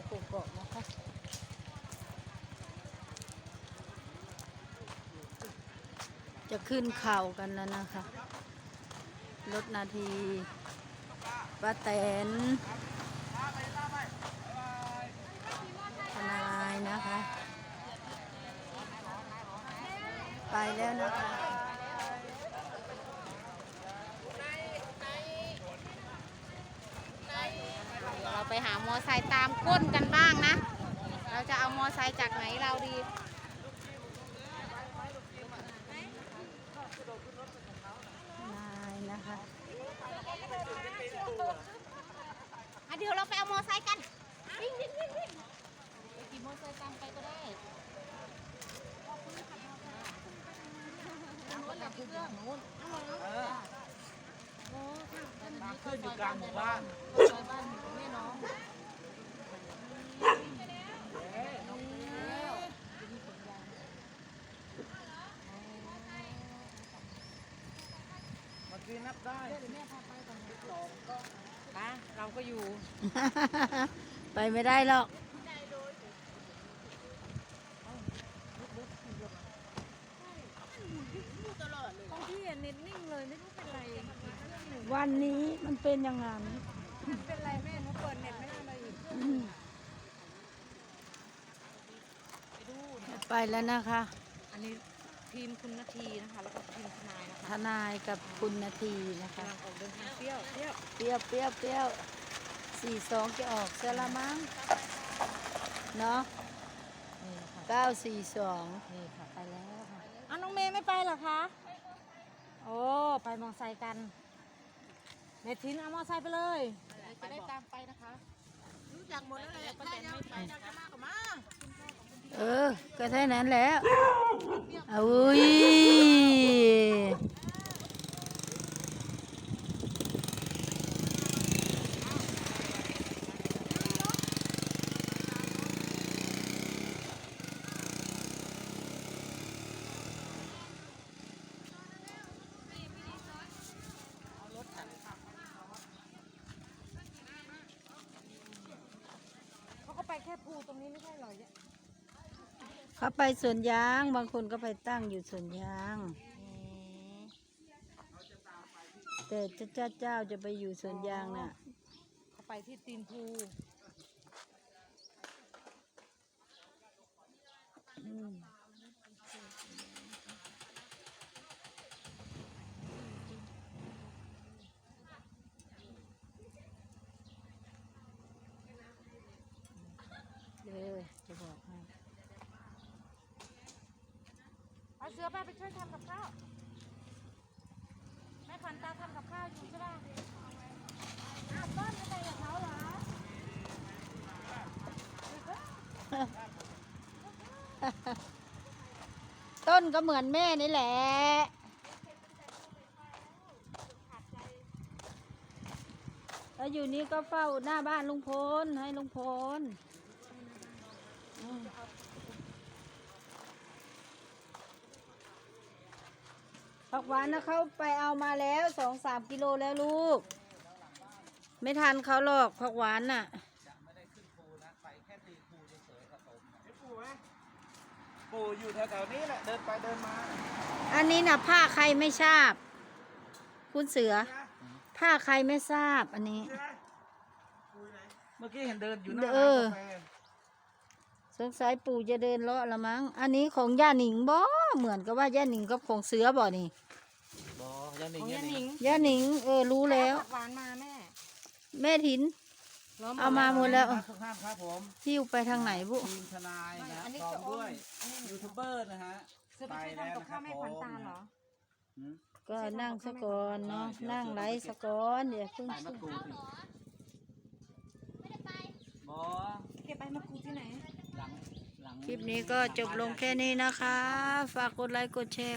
ค์กกอกนะคะจะขึ้นเข่ากันแล้วนะคะ รถนาทีป้าแตนทนายนะคะ ไปแล้วนะคะ เราไป หามอไซค์ตามก้นกันบ้างนะ เราจะเอามอไซค์จากไหนเราดีนายนะคะอะเดี๋ยวเราไปเอามอไซค์กันวิ่งวิ่งวิ่งวิ่งไปขี่มอไซค์ตามไปก็ได้นู้นแหละพี่เครื่องนู้นขึ้นอยู่กลางหมู่บ้าน ซอยบ้านแม่น้อง เมื่อกี้นับได้ไปเราก็อยู่ ไปไม่ได้หรอกของพี่เน็ตนิ่งเลยไม่รู้เป็นไรวันนี้มันเป็นอย่างนั้นเป็นไรแม่หนูเปิดเน็ตไม่ได้เลยอีกอืมไปแล้วนะคะ อันนี้ ทีมคุณนาทีนะคะ แล้วก็ทีมทนายนะคะทนายกับคุณนาทีนะคะกำลังออกเดินทางเที่ยวเที่ยวเปรี้ยวเปรี้ยวเปรี้ยวสี่สองจะออกเสยละมั้งเนาะนี่นะคะเก้าสี่สองนี่ค่ะไปแล้วค่ะอ้าวน้องเมย์ไม่ไปเหรอคะโอ้ไปมอไซค์กันเนทินเอามอไซค์ไปเลยจะได้ตามไปนะคะรู้จักหมดแล้วแหละถ้ายังไม่ไปจะมาก็มาเออก็แค่นั้นแหล้ว อุ้ยเขาก็ไปแค่ภูตรงนี้ไม่ใช่หรอเนี่ย เขาไปสวนยาง บางคนก็ไปตั้งอยู่สวนยาง แต่เจ้าเจ้าจะไปอยู่สวนยางน่ะ เขาไปที่ตีนภูอืมเดี๋ยวจะบอกให้ เสือไปไปช่วยทำกับข้าวแม่ขวัญตาทำกับข้าวอยู่ใช่ป่ะอาต้นไม่ไปกับเขาเหรอต้นก็เหมือนแม่นี่แหละแล้วอยู่นี่ก็เฝ้าหน้าบ้านลุงพลให้ลุงพลอืม ผักหวานนะเขาไปเอามาแล้วสองสามกิโลแล้วลูก ไม่ทันเขาหรอกผักหวานน่ะปู่อยู่แถวๆนี้แหละเดินไปเดินมา อันนี้นะผ้าใครไม่ทราบ คุณเสือ ผ้าใครไม่ทราบอันนี้ เมื่อกี้เห็นเดินอยู่หน้าเอร้านอกาแฟสงสัยปู่จะเดินเลาะละมั้ง อันนี้ของย่าหนิงบ่ เหมือนกับว่าย่าหนิงกับของเสือบ่นี่ บอยันหนิขงองยัยานหหนินิงงย่าหนิงเออรู้แล้วผักหวานมาแม่แม่ถิน ล้มเอามาหมดแล้ว ทุกท่านครับผมหิ้วไปทางไหนบุทีมทนายนะอันนี้พร้อมจะอ้อด้วยอันนี้ยูทูบเบอร์นะฮะเสือไปช่วยทำกับข้าวแม่ขวัญตาเหรอ หืมก็นั่งสะก่อนเนาะนั่งไลฟ์สะก่อนเดี๋ยวเพิ่งใส่มะกรูดสิบอเก็บใบมะกรูดที่ไหนหลังหลัง คลิปนี้ก็จบลงแค่นี้นะคะ ฝากกดไลค์กดแชร์